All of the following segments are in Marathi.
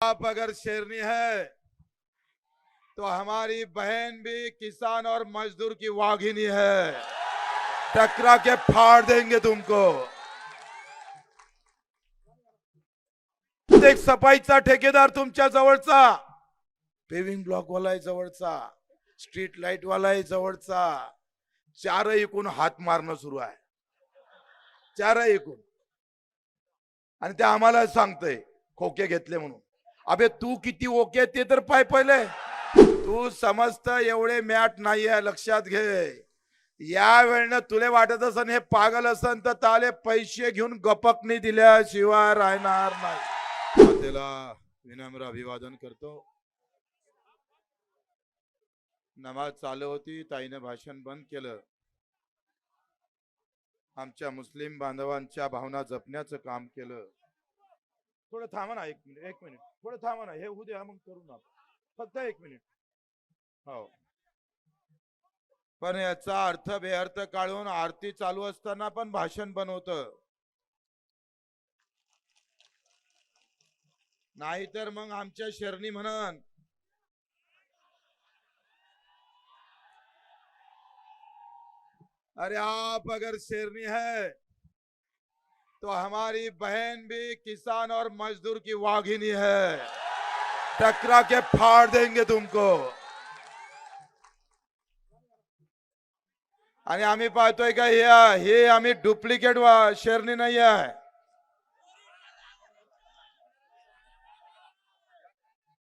आप अगर शेरनी है तो हमारी बहन भी किसान और मजदूर की वाघिनी है। टकरा के फाड़ देंगे तुमको। एक सफाईचा ठेकेदार तुमच्या जवळचा। पेविंग ब्लॉक वाला जवळचा। स्ट्रीट लाइट वाला जवळचा। चार एकूण हात मारणं सुरू आहे। चार एकूण। आणि ते आम्हाला सांगतय खोके घेतले म्हणून। अबे तू किती ओके ते तर पाय पहिले. तू समजत एवढे मॅट नाहीये लक्षात घे. या वेळेनं तुले वाटत असन हे पागल असन तर ताले पैसे घेऊन गपकणी दिल्याशिवाय राहणार नाही. त्याला विनम्र अभिवादन करतो. नमाज चालू होती ताईनं भाषण बंद केलं. आमच्या मुस्लिम बांधवांच्या भावना जपण्याचं काम केलं. थोडं थांबा ना एक मिनिट एक मिनिट. थोडं थांबा ना हे उद्या मग करू ना फक्त एक मिनिट. हो. पण याचा अर्थ बेअर्थ काढून आरती चालू असताना पण भाषण बनवत. नाहीतर मग आमच्या शरणी म्हणन. अरे आप अगर शेरनी है तो हमारी बहन भी किसान और मजदूर की वाघिनी है। टकरा के फाड़ देंगे तुमको। आणि आम्ही पाहतोय का हे हे आम्ही डुप्लिकेट शेरणी नाही आहे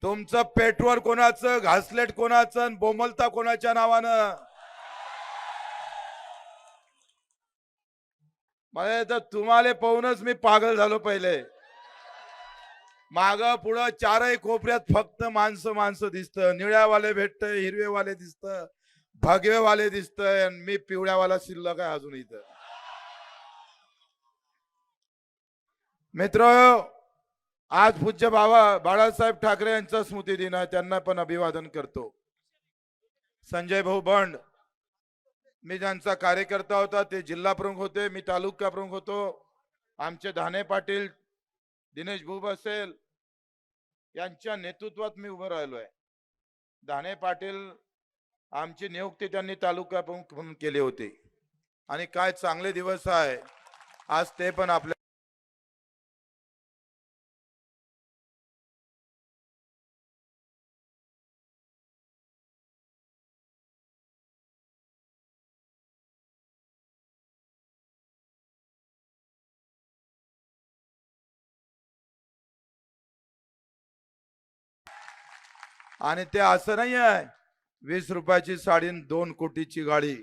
तुमचं पेट्रोल कोणाचं घासलेट कोणाचं बोमलता कोणाच्या नावानं? मला तर तुम्हाला पाहूनच मी पागल झालो पहिले. माग पुढं चारही कोपऱ्यात फक्त माणसं माणसं दिसत. निळ्यावाले भेटत हिरवेवाले दिसत भगवेवाले दिसत आणि मी पिवळ्यावाला शिल्लक आहे अजून इथं. मित्र आज पूज्य बाबा बाळासाहेब ठाकरे यांचा स्मृती दिन आहे त्यांना पण अभिवादन करतो. संजय भाऊ बंड मी ज्यांचा कार्यकर्ता होता ते जिल्हा प्रमुख होते मी तालुका प्रमुख होतो. आमचे धाने पाटील दिनेश भूब असेल यांच्या नेतृत्वात मी उभं राहिलो आहे. धाने पाटील आमची नियुक्ती त्यांनी तालुका प्रमुख म्हणून केली होती. आणि काय चांगले दिवस आहे आज ते पण आपल्या आणि ते असं नाही आहे. वीस रुपयाची साडी दोन कोटीची गाडी.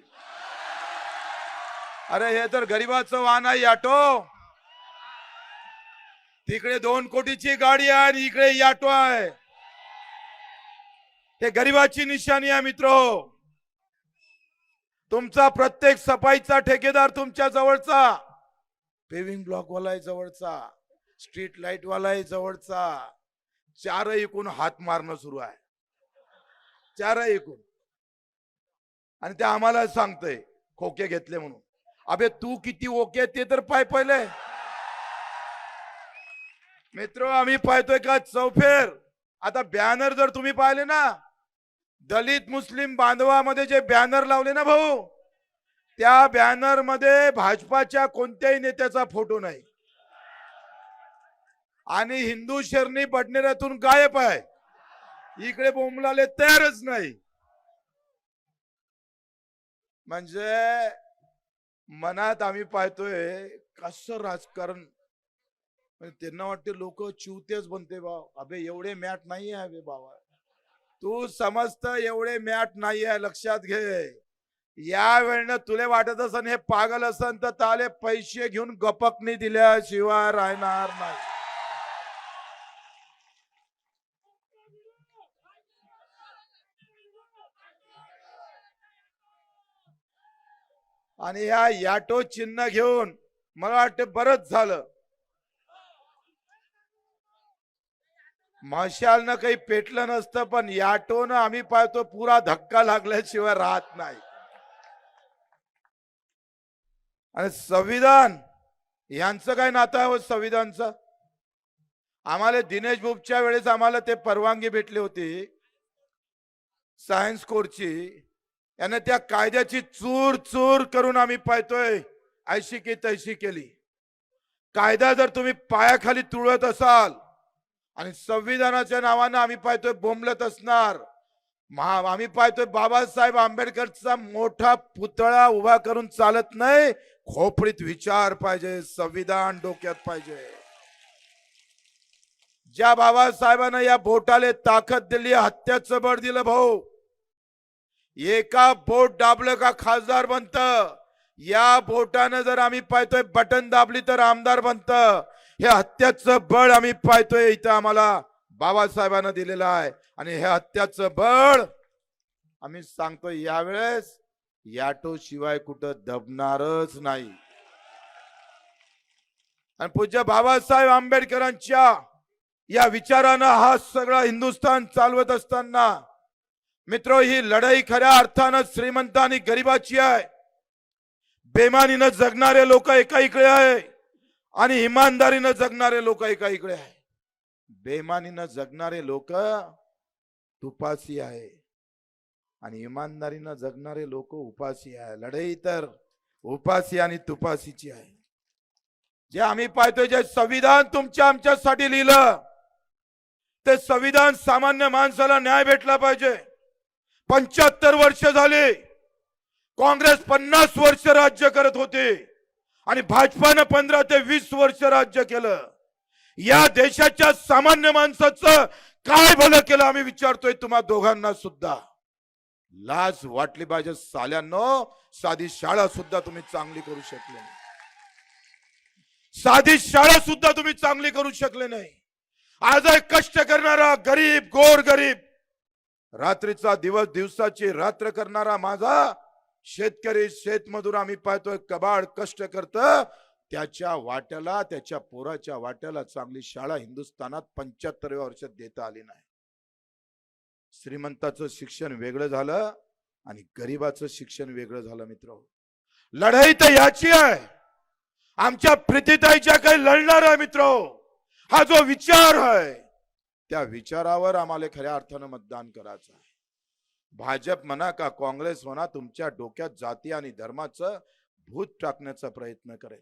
अरे हे तर गरीबाचं वाहन आहे ऑटो. तिकडे दोन कोटीची गाडी आहे आणि इकडे ऑटो आहे. हे गरीबाची निशाणी आहे मित्र. तुमचा प्रत्येक सफाईचा ठेकेदार तुमच्या जवळचा. पेविंग ब्लॉक वाला आहे जवळचा. स्ट्रीट लाइट वाला आहे जवळचा. चार एकूण हात मारणं सुरू आहे. चार एकूण. आणि ते आम्हाला सांगतय खोके घेतले म्हणून. अबे तू किती ओके ते तर पाय पहिले. मित्र आम्ही पाहतोय का चौफेर? आता बॅनर जर तुम्ही पाहिले ना दलित मुस्लिम बांधवामध्ये जे बॅनर लावले ना भाऊ त्या बॅनरमध्ये भाजपाच्या कोणत्याही नेत्याचा फोटो नाही. आणि हिंदू शरणी बडनेऱ्यातून गायब आहे. इकडे बोंबलाले तयारच नाही. म्हणजे मनात आम्ही पाहतोय कसं राजकारण. म्हणजे त्यांना वाटते लोक चिवतेच बनते भाव अबे एवढे मॅट नाही आहे बाबा. तू समजत एवढे मॅट नाही आहे लक्षात घे. या वेळेनं तुले वाटत असन हे पागल असन तर ताले पैसे घेऊन गपकनी दिल्याशिवाय राहणार नाही. आणि ह्या याटो चिन्ह घेऊन मला वाटतं बरंच झालं. मशालनं काही पेटलं नसतं पण याटोनं आम्ही पाहतो पुरा धक्का लागल्याशिवाय राहत नाही. आणि संविधान यांचं काय नातं आहे हो संविधानचं? आम्हाला दिनेश बुबच्या वेळेस आम्हाला ते परवानगी भेटली होती सायन्स कोरची. यांना त्या कायद्याची चूर चूर करून आम्ही पाहतोय. ऐशी की तैशी केली. कायदा जर तुम्ही पायाखाली तुळत असाल आणि संविधानाच्या नावानं आम्ही पाहतोय बोंबलत असणार. महा आम्ही पाहतोय बाबासाहेब आंबेडकरचा मोठा पुतळा उभा करून चालत नाही. खोपडीत विचार पाहिजे संविधान डोक्यात पाहिजे. ज्या बाबासाहेबांना या बोटाले ताकद दिली हत्याचं बळ दिलं भाऊ. एका बोट दाबलं का खासदार बनत? या बोटानं जर आम्ही पाहतोय बटन दाबली तर आमदार बनत. हे हत्याचं बळ आम्ही पाहतोय इथं आम्हाला बाबासाहेबांना दिलेलं आहे. आणि हे हत्याचं बळ आम्ही सांगतोय यावेळेस याटो शिवाय कुठं दबणारच नाही. आणि पूज्य बाबासाहेब आंबेडकरांच्या या विचारानं हा सगळा हिंदुस्थान चालवत असताना मित्र ही लढाई खऱ्या अर्थानं श्रीमंत आणि गरिबाची आहे. बेमानीनं जगणारे लोक एका इकडे आहे आणि इमानदारीनं जगणारे लोक एका इकडे आहे. बेमानीनं जगणारे लोक तुपासी आहे आणि इमानदारीनं जगणारे लोक उपासी आहे. लढाई तर उपासी आणि तुपासीची आहे. जे आम्ही पाहतोय जे संविधान तुमच्या आमच्यासाठी लिहिलं ते संविधान सामान्य माणसाला न्याय भेटला पाहिजे. पंच्याहत्तर वर्ष झाले. काँग्रेस पन्नास वर्ष राज्य करत होते. आणि भाजपानं पंधरा ते वीस वर्ष राज्य केलं. या देशाच्या सामान्य माणसाचं काय भलं केलं आम्ही विचारतोय तुम्हा दोघांना सुद्धा. लाज वाटली पाहिजे साल्यांनो. साधी शाळा सुद्धा तुम्ही चांगली करू शकले नाही. साधी शाळा सुद्धा तुम्ही चांगली करू शकले नाही. आज कष्ट करणारा गरीब गोर गरीब रात्रीचा दिवस दिवसाची रात्र करणारा माझा शेतकरी शेतमजूर आम्ही पाहतोय कबाड कष्ट करत त्याच्या वाट्याला त्याच्या पोराच्या वाट्याला चांगली शाळा हिंदुस्थानात पंच्याहत्तरव्या वर्षात देता आली नाही. श्रीमंताचं शिक्षण वेगळं झालं आणि गरिबाचं शिक्षण वेगळं झालं मित्र. लढाई तर याची आहे. आमच्या प्रीतीताईच्या काही लढणार आहे मित्र. हा जो विचार आहे त्या विचारावर आम्हाला खऱ्या अर्थानं मतदान करायचं आहे. भाजप म्हणा का काँग्रेस म्हणा तुमच्या डोक्यात जाती आणि धर्माचं भूत टाकण्याचा प्रयत्न करेल.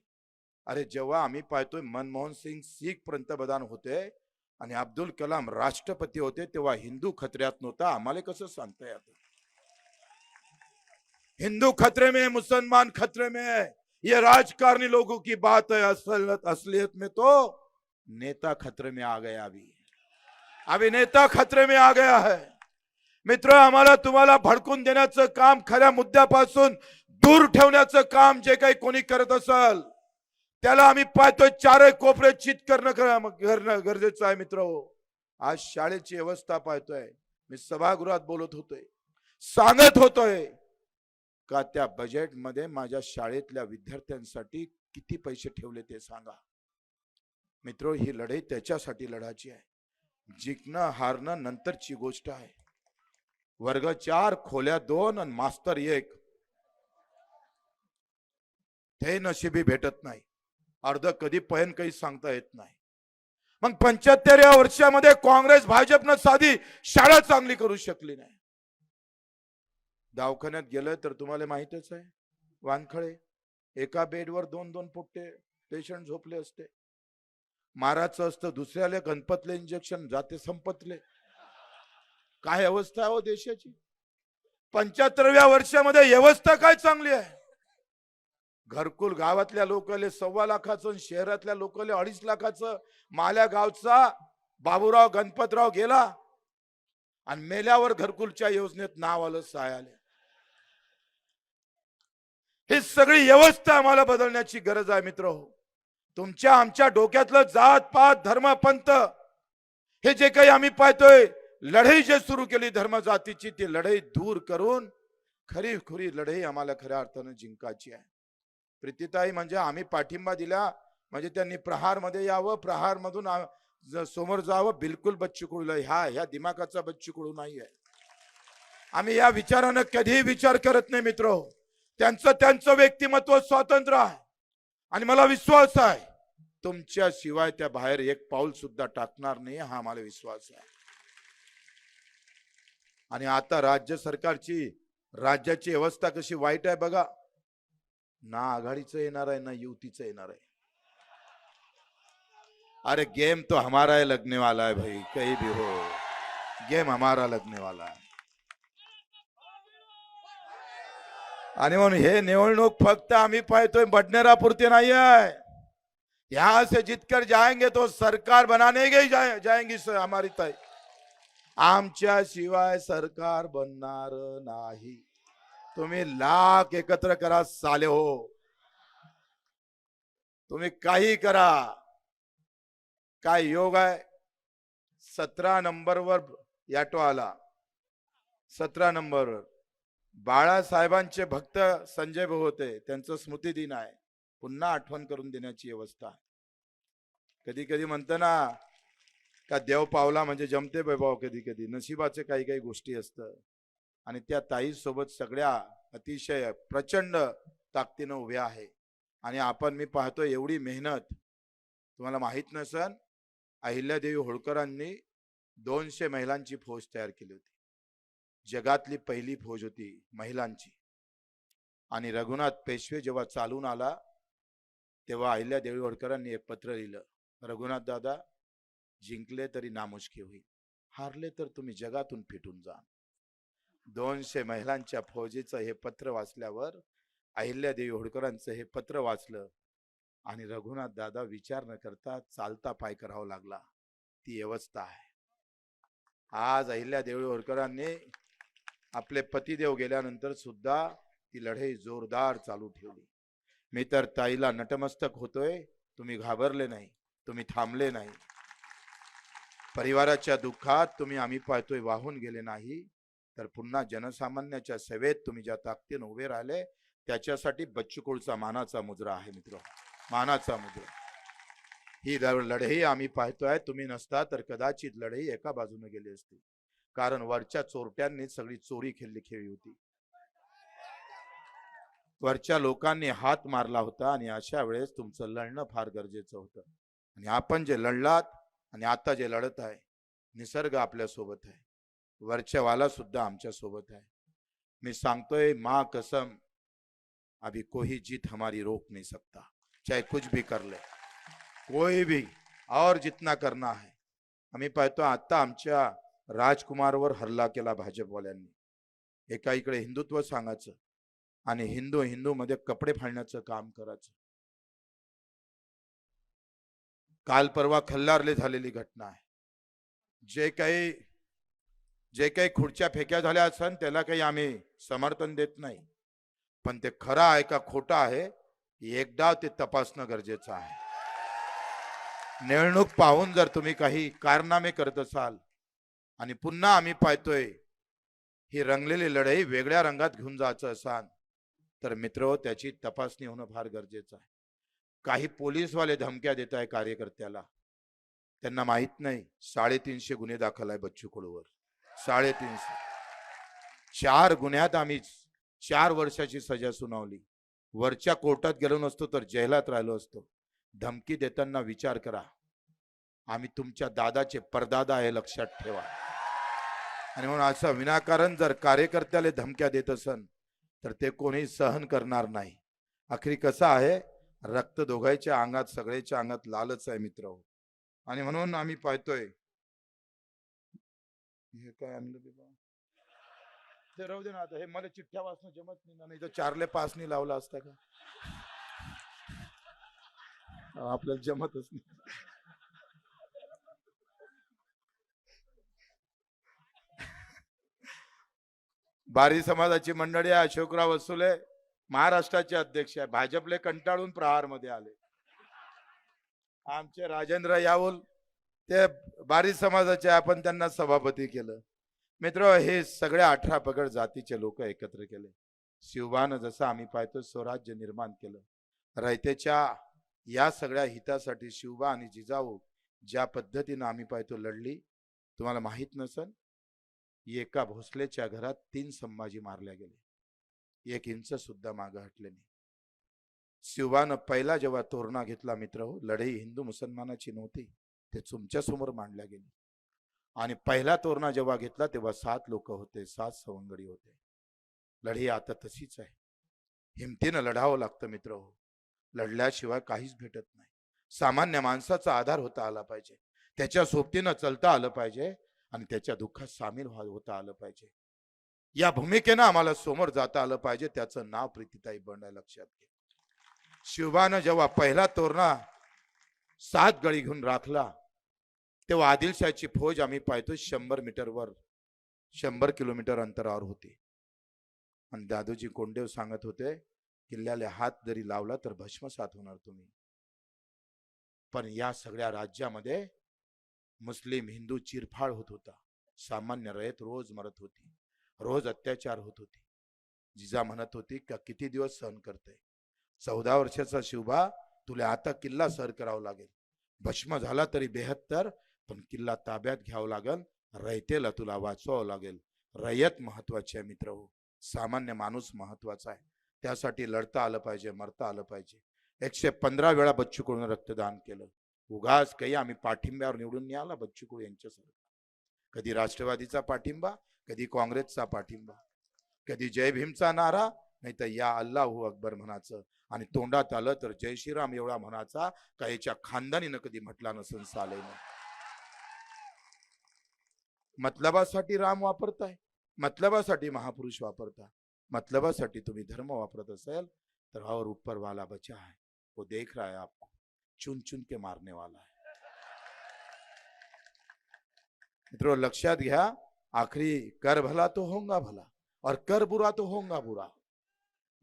अरे जेव्हा आम्ही पाहतोय मनमोहन सिंग सिख पंतप्रधान होते आणि अब्दुल कलाम राष्ट्रपती होते तेव्हा हिंदू खत्र्यात नव्हता. आम्हाला कसं सांगता येतं? हिंदू खतरे में मुसलमान खतरे में ये राजकारणी लोगों की बात है असल असलियत में तो नेता खतरे में आ गया अभी. अभिनेता खतरे में आ गया है। मित्र आम्हाला तुम्हाला भडकून देण्याचं काम खऱ्या मुद्द्यापासून दूर ठेवण्याचं काम जे काही कोणी करत असाल त्याला आम्ही पाहतोय चारही कोपरे चित करणं करणं करणं गरजेचं आहे मित्र. आज शाळेची व्यवस्था पाहतोय. मी सभागृहात बोलत होतोय. सांगत होतोय का त्या बजेटमध्ये माझ्या शाळेतल्या विद्यार्थ्यांसाठी किती पैसे ठेवले ते सांगा. मित्र ही लढाई त्याच्यासाठी लढायची आहे. जिंकणं हारणं नंतरची गोष्ट आहे. वर्ग चार खोल्या दोन आणि मास्तर एक. ते नशिबी भेटत नाही. अर्ध कधी पहन काही सांगता येत नाही. मग पंच्याहत्तर या वर्षामध्ये काँग्रेस भाजपनं साधी शाळा चांगली करू शकली नाही. दवाखान्यात गेलं तर तुम्हाला माहितच आहे. वानखळे एका बेडवर दोन दोन पोट्टे पेशंट झोपले असते. माराचं असतं दुसऱ्याला गणपतले इंजेक्शन जाते संपतले. काय अवस्था आहे हो देशाची? पंच्याहत्तरव्या वर्षामध्ये व्यवस्था काय चांगली आहे? घरकुल गावातल्या लोकले सव्वा लाखाचं शहरातल्या लोकले अडीच लाखाचं. माल्या गावचा बाबूराव गणपतराव गेला आणि मेल्यावर घरकुलच्या योजनेत नाव आलं सहाय्याले ही सगळी व्यवस्था आम्हाला बदलण्याची गरज आहे मित्र हो. तुमच्या आमच्या डोक्यातलं जात पात धर्म पंथ हे जे काही आम्ही पाहतोय लढाई जे सुरू केली धर्म जातीची ती लढाई दूर करून खरी खुरी लढाई आम्हाला खऱ्या अर्थानं जिंकायची आहे. प्रीतीताई म्हणजे आम्ही पाठिंबा दिला म्हणजे त्यांनी प्रहारमध्ये यावं प्रहार मधून समोर जावं बिलकुल बच्चू कडूला ह्या ह्या दिमागाचा बच्चू कुळू नाही आहे. आम्ही या विचारानं कधीही विचार करत नाही मित्र. त्यांचं त्यांचं व्यक्तिमत्व स्वातंत्र्य आहे. आणि मला विश्वास आहे. तुमच्या शिवाय त्या बाहेर एक पाऊल सुद्धा टाकणार नाही हा मला विश्वास आहे. आणि आता राज्य सरकारची राज्याची व्यवस्था कशी वाईट आहे बघा. ना आघाडीचं येणार आहे ना युतीचं येणार आहे. अरे गेम तो हमारा है लगने वाला है भाई कहीं भी हो. गेम हमारा लगने वाला है. आणि म्हणून हे निवडणूक फक्त आम्ही पाहतोय बडनेरापुरती नाही आहे यहां से जितकर जाएंगे तो सरकार बनाने के जाए, जाएंगी हमारी ताई. आमच्या शिवाय सरकार बनणार नाही. तुम्ही लाख एकत्र करा साले हो. तुम्ही काही करा. काय योग आहे? सतरा नंबरवर याटो आला सतरा नंबरवर. बाळासाहेबांचे भक्त संजय भाऊ होते त्यांचं स्मृती दिन आहे. पुन्हा आठवण करून देण्याची व्यवस्था आहे. कधी कधी म्हणतं ना का देव पावला म्हणजे जमते वैभाव कधी कधी नशिबाचे काही काही गोष्टी असतं. आणि त्या ताई सोबत सगळ्या अतिशय प्रचंड ताकदीनं उभ्या आहे. आणि आपण मी पाहतो एवढी मेहनत. तुम्हाला माहीत नसन अहिल्यादेवी होळकरांनी दोनशे महिलांची फौज तयार केली होती. जगातली पहिली फौज होती महिलांची. आणि रघुनाथ पेशवे जेव्हा चालून आला तेव्हा अहिल्या देवी होळकरांनी एक पत्र लिहिलं रघुनाथ दादा जिंकले तरी नामुष्की होईल हारले तर तुम्ही जगातून फिटून जा. दोनशे महिलांच्या फौजेचं हे पत्र वाचल्यावर अहिल्यादेवी होळकरांचं हे पत्र वाचलं आणि रघुनाथ दादा विचार न करता चालता पाय करावा लागला. ती व्यवस्था आहे. आज अहिल्या देवी होळकरांनी आपले पतिदेव गेल्यानंतर सुद्धा ती लढाई जोरदार चालू ठेवली. मी तर ताईला नटमस्तक होतोय तुम्ही घाबरले नाही तुम्ही थांबले नाही. परिवाराच्या दुःखात तुम्ही आम्ही पाहतोय वाहून गेले नाही. तर पुन्हा जनसामान्याच्या सेवेत तुम्ही ज्या ताकदीनं उभे राहिले त्याच्यासाठी बच्चूकुळचा मानाचा मुद्रा आहे मित्र. मानाचा मुद्रा ही लढाई आम्ही पाहतोय तुम्ही नसता तर कदाचित लढाई एका बाजूने गेली असती. कारण वरच्या चोरट्यांनी सगळी चोरी खेळली खेळली होती. वरच्या लोकांनी हात मारला होता आणि अशा वेळेस तुमचं लढणं फार गरजेचं होतं. आणि आपण जे लढलात आणि आता जे लढत आहे निसर्ग आपल्यासोबत आहे. वरच्या वाला सुद्धा आमच्यासोबत आहे. मी सांगतोय माँ कसम अभी कोई जीत हमारी रोक नहीं सकता. चाहे कुछ भी कर ले. कोई भी और जितना करना है. आम्ही पाहतो आता आमच्या राजकुमारवर हल्ला केला भाजपवाल्यांनी. एका इकडे हिंदुत्व सांगायचं आणि हिंदू हिंदू मध्ये कपडे फाडण्याचं काम करायचं. काल परवा खल्लारले झालेली घटना आहे. जे काही जे काही खुर्च्या फेक्या झाल्या असन त्याला काही आम्ही समर्थन देत नाही. पण ते खरं आहे का खोटं आहे एकदा ते तपासणं गरजेचं आहे. निवडणूक पाहून जर तुम्ही काही कारनामे करत असाल आणि पुन्हा आम्ही पाहतोय ही रंगलेली लढाई वेगळ्या रंगात घेऊन जायचं असाल तर मित्र त्याची तपासणी होणं फार गरजेचं आहे. काही पोलीसवाले धमक्या देत आहे कार्यकर्त्याला. त्यांना माहीत नाही साडेतीनशे गुन्हे दाखल आहे बच्चू कडूवर साडेतीनशे. चार गुन्ह्यात आम्ही चार वर्षाची सजा सुनावली. वरच्या कोर्टात गेलो नसतो तर जेलात राहिलो असतो. धमकी देताना विचार करा. आम्ही तुमच्या दादाचे परदादा आहे लक्षात ठेवा. आणि म्हणून असं विनाकारण जर कार्यकर्त्याला धमक्या देत असन तर ते कोणी सहन करणार नाही. आखरी कसं आहे? रक्त दोघांच्या अंगात सगळ्याच्या अंगात लालच आहे मित्र आणि म्हणून आम्ही पाहतोय. हे काय आणलं ते राहू दे ना आता हे मला चिठ्ठ्या वाचणं जमत नाही ना नाही तर चारले पाच नाही लावला असता का? आपल्याला जमतच नाही. बारी समाजाची मंडळी आहे अशोकराव वसुले महाराष्ट्राचे अध्यक्ष आहे. भाजपले कंटाळून प्रहारमध्ये आले. आमचे राजेंद्र यावल ते बारी समाजाचे आपण त्यांना सभापती केलं. मित्र हे सगळे अठरा पगड जातीचे लोक एकत्र केले. शिवबानं जसं आम्ही पाहतो स्वराज्य निर्माण केलं. रयतेच्या या सगळ्या हितासाठी शिवबा आणि जिजाऊ ज्या पद्धतीनं आम्ही पाहतो लढली तुम्हाला माहीत नसेल एका भोसलेच्या घरात तीन संभाजी मारल्या गेले. एक इंच सुद्धा मागं हटले नाही. शिवानं पहिला जेव्हा तोरणा घेतला मित्र हो लढाई हिंदू मुसलमानाची नव्हती ते तुमच्यासमोर मांडल्या गेली. आणि पहिला तोरणा जेव्हा घेतला तेव्हा सात लोक होते सात सवंगडी होते. लढाई आता तशीच आहे. हिमतीनं लढावं लागतं मित्र हो. लढल्याशिवाय काहीच भेटत नाही. सामान्य माणसाचा आधार होता आला पाहिजे. त्याच्या सोबतीनं चलता आलं पाहिजे. आणि त्याच्या दुःखात सामील व्हा होता आलं पाहिजे. या भूमिकेनं आम्हाला समोर जाता आलं पाहिजे त्याचं नाव प्रीतीताई बंड लक्षात घे शिवबानं जेव्हा पहिला तोरणा सात गळी घेऊन राखला तेव्हा आदिलशाची फौज आम्ही पाहतो शंभर मीटरवर शंभर किलोमीटर अंतरावर होती. आणि दादूजी कोंडेव सांगत होते किल्ल्याला हात जरी लावला तर भस्मसात होणार तुम्ही. पण या सगळ्या राज्यामध्ये मुस्लिम हिंदू चिरफाड होत होता. सामान्य रयत रोज मरत होती. रोज अत्याचार होत होती. जिजा म्हणत होती का किती दिवस सहन करते चौदा वर्षाचा शिवबा तुला आता किल्ला सर करावा लागेल. भस्म झाला तरी बेहत्तर पण किल्ला ताब्यात घ्यावं लागेल रयतेला तुला वाचवावं लागेल. रयत महत्वाची आहे मित्र हो. सामान्य माणूस महत्त्वाचा आहे. त्यासाठी लढता आलं पाहिजे मरता आलं पाहिजे. एकशे पंधरा वेळा बच्चू कडून रक्तदान केलं. उगाच काही आम्ही पाठिंब्यावर निवडून नाही आला बच्चू कडू यांच्यासारखा कधी राष्ट्रवादीचा पाठिंबा कधी काँग्रेसचा पाठिंबा. कधी जय भीमचा नारा नाही तर या अल्लाहू अकबर म्हणाचं. आणि तोंडात आलं तर जय श्रीराम एवढा म्हणाचा का याच्या खानदानीनं कधी म्हटला नसून सालेनं. मतलबासाठी राम वापरताय मतलबासाठी महापुरुष वापरता. मतलबासाठी तुम्ही धर्म वापरत असेल तर और ऊपर वाला बचा है. वो देख रहा है आपको. चुन चुन के मारने वाला है। मित्रों लक्षात घ्या आखिरी कर भला तो होगा भला और कर बुरा तो होगा बुरा।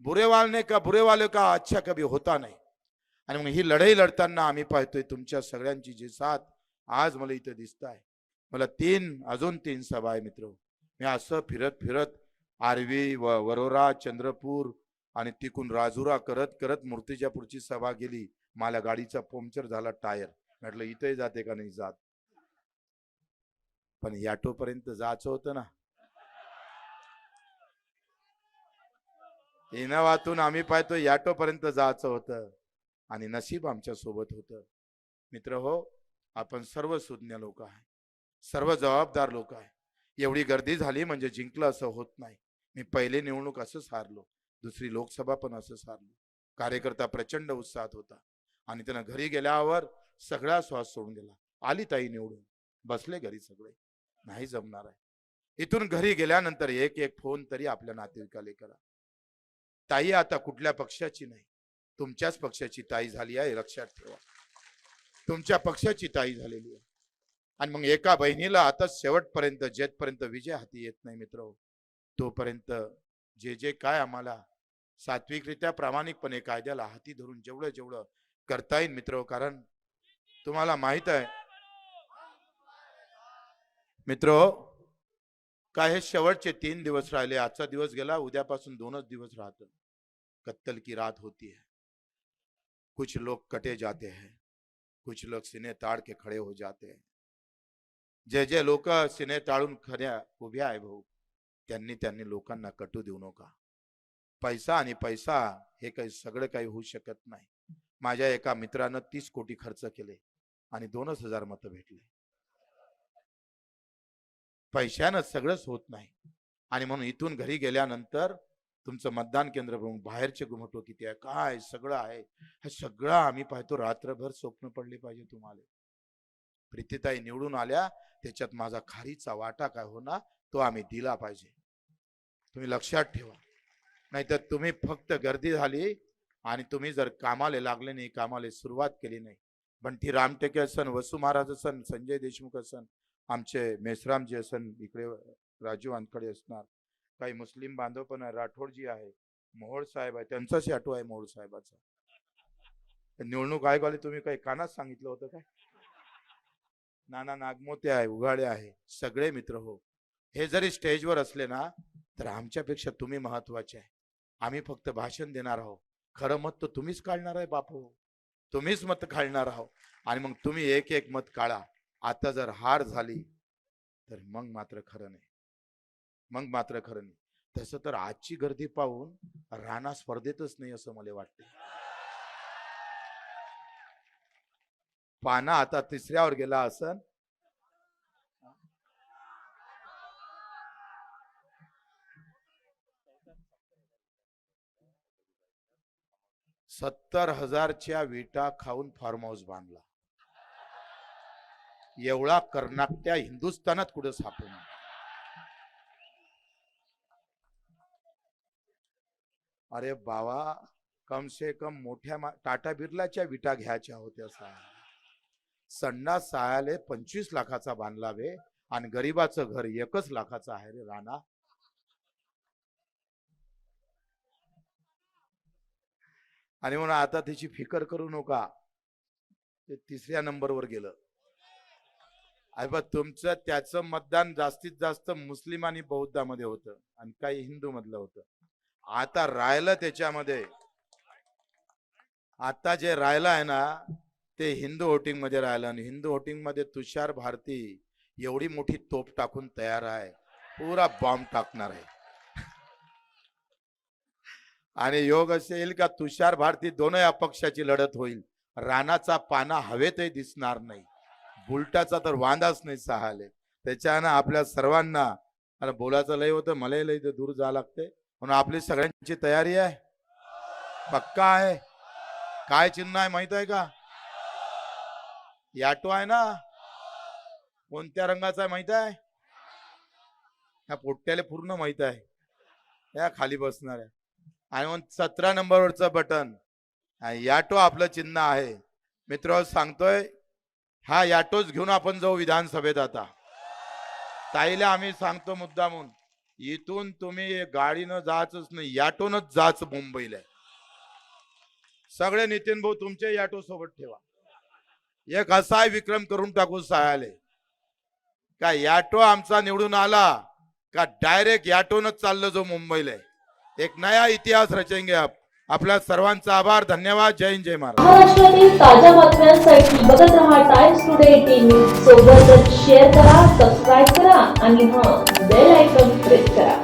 बुरे वाले का बुरे वाले का अच्छा कभी होता नाही। आणि मग ही लढाई लढताना आम्ही पाहतोय तुमच्या सगळ्यांची जी साथ आज मला इथं दिसत आहे मला तीन अजून तीन सभा आहे मित्र. मी असं फिरत फिरत आरवी व वरोरा चंद्रपूर आणि तिकून राजुरा करत करत मूर्तिजापूरची सभा गेली मला गाडीचा पंक्चर झाला टायर. म्हटलं इथंही जाते का नाही जात? पण याटो पर्यंत जायचं होतं ना. इनोवातून आम्ही पाहतो याटो पर्यंत जायचं होतं आणि नशीब आमच्यासोबत होतं. मित्र हो आपण सर्व सुज्ञ लोक आहे. सर्व जबाबदार लोक आहे. एवढी गर्दी झाली म्हणजे जिंकलं असं होत नाही. मी पहिले निवडणूक असंच हारलो दुसरी लोकसभा पण असंच हारलो कार्यकर्ता प्रचंड उत्साहात होता. आणि त्यानं घरी गेल्यावर सगळा श्वास सोडून दिला. आली ताई निवडून. बसले घरी सगळे. नाही जमणार आहे. इथून घरी गेल्यानंतर एक एक फोन तरी आपल्या नातेवाईकाला करा. ताई आता कुठल्या पक्षाची नाही. तुमच्याच पक्षाची ताई झाली आहे लक्षात ठेवा. तुमच्या पक्षाची ताई झालेली आहे. आणि मग एका बहिणीला आता शेवटपर्यंत जेथपर्यंत विजय हाती येत नाही मित्र तोपर्यंत जे जे काय आम्हाला सात्विकरित्या प्रामाणिकपणे कायद्याला हाती धरून जेवढं जेवढं करता येईल मित्र हो, कारण तुम्हाला माहीत आहे. मित्र हो, काय हे शेवटचे तीन दिवस राहिले आजचा दिवस गेला उद्यापासून दोनच दिवस राहत. कत्तल की रात होती है. कुछ लोग कटे जाते हैं कुछ लोग सिने ताड़ के खड़े हो जाते हैं. जे जे लोक सिने ताळून खऱ्या उभ्या आहे भाऊ त्यांनी त्यांनी लोकांना कटू देऊ नका. पैसा आणि पैसा हे काही सगळं काही होऊ शकत नाही. माझ्या एका मित्रानं तीस कोटी खर्च केले आणि दोनच हजार मतं भेटले. पैशानं सगळंच होत नाही. आणि म्हणून इथून घरी गेल्यानंतर तुमचं मतदान केंद्र बघून बाहेरचे घुमटो किती आहे काय सगळं आहे हे सगळं आम्ही पाहतो. रात्रभर स्वप्न पडले पाहिजे तुम्हाला. प्रीतीताई निवडून आल्या त्याच्यात माझा खारीचा वाटा काय होणार तो आम्ही दिला पाहिजे. तुम्ही लक्षात ठेवा. नाहीतर तुम्ही फक्त गर्दी झाली आणि तुम्ही जर कामाला लागले नाही कामाला सुरुवात केली नाही बंटी रामटेके असन वसू महाराज असन संजय देशमुख असन आमचे मेसरामजी असन इकडे राजू वानकडे असणार काही मुस्लिम बांधव पण आहे राठोडजी आहे मोहोळ साहेब आहे त्यांचाच आठव आहे मोहोळ साहेबाचा. निवडणूक आयोगाला तुम्ही काही कानात सांगितलं होतं काय? नाना नागमोते आहे उघाडे आहे सगळे मित्र हो. हे जरी स्टेजवर असले ना तर आमच्यापेक्षा तुम्ही महत्त्वाचे आहे. आम्ही फक्त भाषण देणार आहोत. खरं मत तर तुम्हीच काढणार आहे बापू. तुम्हीच मत काढणार आहो आणि मग तुम्ही एक एक मत काढा. आता जर हार झाली तर मग मात्र खरं नाही. मग मात्र खरं नाही. तसं तर आजची गर्दी पाहून राणा स्पर्धेतच नाही असं मला वाटते पाना आता तिसऱ्यावर गेला असन सत्तर हजारच्या विटा खाऊन फार्म हाऊस बांधला. एवढा कर्नाटक्या हिंदुस्थानात कुठे सापडणार? अरे बाबा कम से कम मोठ्या टाटा बिर्लाच्या विटा घ्यायच्या होत्या साहेब संडा सायाले पंचवीस लाखाचा बांधला बे आणि गरीबाचं घर एकच लाखाचं आहे रे राणा. आणि म्हणून आता त्याची फिकर करू नका. ते तिसऱ्या नंबरवर गेलं. अरे बा तुमचं त्याचं मतदान जास्तीत जास्त मुस्लिम आणि बौद्धामध्ये होतं आणि काही हिंदू मधलं होतं. आता राहिलं त्याच्यामध्ये. आता जे राहिलं आहे ना ते हिंदू वोटिंगमध्ये राहिलं आणि हिंदू वोटिंगमध्ये तुषार भारती एवढी मोठी तोप टाकून तयार आहे. पुरा बॉम्ब टाकणार आहे. आणि योग असे येईल का तुषार भारती दोनही अपक्षाची लढत होईल. रानाचा पाना हवेतही दिसणार नाही. बुलटाचा तर वांदाच नाही सहाले. त्याच्यानं आपल्या सर्वांना अरे बोलायचं लय होतं मलाही लय ते दूर जावं लागते. म्हणून आपली सगळ्यांची तयारी आहे. पक्का आहे. काय चिन्ह आहे माहीत आहे का? याटो आहे ना? कोणत्या रंगाचा आहे माहीत आहे? ह्या पोट्ट्याला पूर्ण माहीत आहे. या खाली बसणार आहे आणि मग सतरा नंबरवरचं बटन. याटो आपलं चिन्ह आहे. मित्र सांगतोय हा याटोच घेऊन आपण जाऊ विधानसभेत आता. ताईला आम्ही सांगतो मुद्दामून इथून तुम्ही गाडीनं जायचंच नाही याटोनच जाच मुंबईला. सगळे नितीन भाऊ तुमचे याटो सोबत ठेवा. एक असाय विक्रम करून टाकू सहायले का याटो आमचा निवडून आला का डायरेक्ट याटोनच चाललं जो मुंबईला. एक नया इतिहास रचेंगे आप. आपल्या सर्वांचा आभार धन्यवाद जय हिंद जय महाराज महाराष्ट्रातील ताज्या बातम्यांसाठी बघत रहा टाइम्स टुडे टीव्ही सोबतच शेअर करा सबस्क्राईब करा आणि हा बेल आयकॉन प्रेस करा.